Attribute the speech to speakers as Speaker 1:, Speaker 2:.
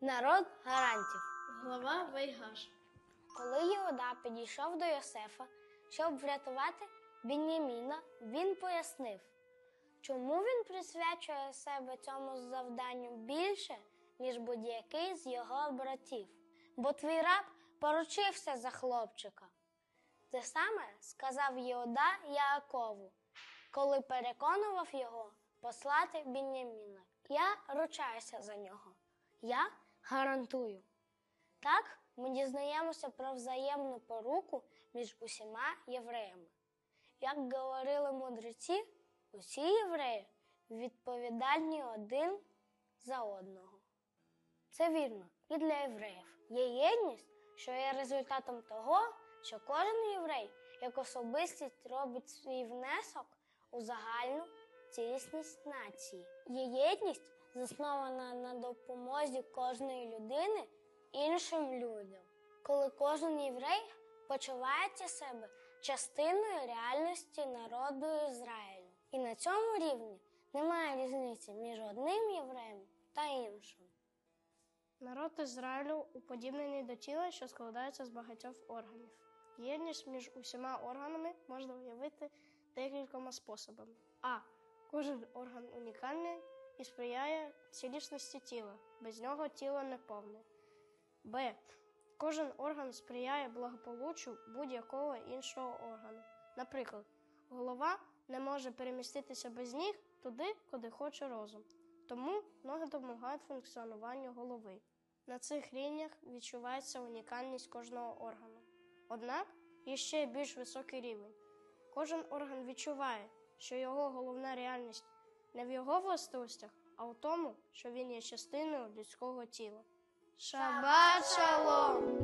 Speaker 1: Народ гарантів.
Speaker 2: Глава Вейгаш.
Speaker 1: Коли Іуда підійшов до Йосифа, щоб врятувати Біняміна, він пояснив, чому він присвячує себе цьому завданню більше, ніж будь-який з його братів. Бо твій раб поручився за хлопчика. Те саме сказав Іуда Яакову, коли переконував його послати Біняміна. Я ручаюся за нього. Я гарантую. Так ми дізнаємося про взаємну поруку між усіма євреями. Як говорили мудреці, усі євреї відповідальні один за одного. Це вірно і для євреїв. Є єдність, що є результатом того, що кожен єврей як особистість робить свій внесок у загальну цілісність нації. Є єдність, заснована на допомозі кожної людини іншим людям, коли кожен єврей почувається себе частиною реальності народу Ізраїлю. І на цьому рівні немає різниці між одним євреєм та іншим.
Speaker 2: Народ Ізраїлю уподібнений до тіла, що складається з багатьох органів. Єдність між усіма органами можна уявити декількома способами. А. Кожен орган унікальний і сприяє цілісності тіла. Без нього тіло не повне. Б. Кожен орган сприяє благополуччю будь-якого іншого органу. Наприклад, голова не може переміститися без ніг туди, куди хоче розум. Тому ноги допомагають функціонуванню голови. На цих рівнях відчувається унікальність кожного органу. Однак є ще більш високий рівень. Кожен орган відчуває, що його головна реальність не в його властивостях, а в тому, що він є частиною людського тіла. Шабат шалом!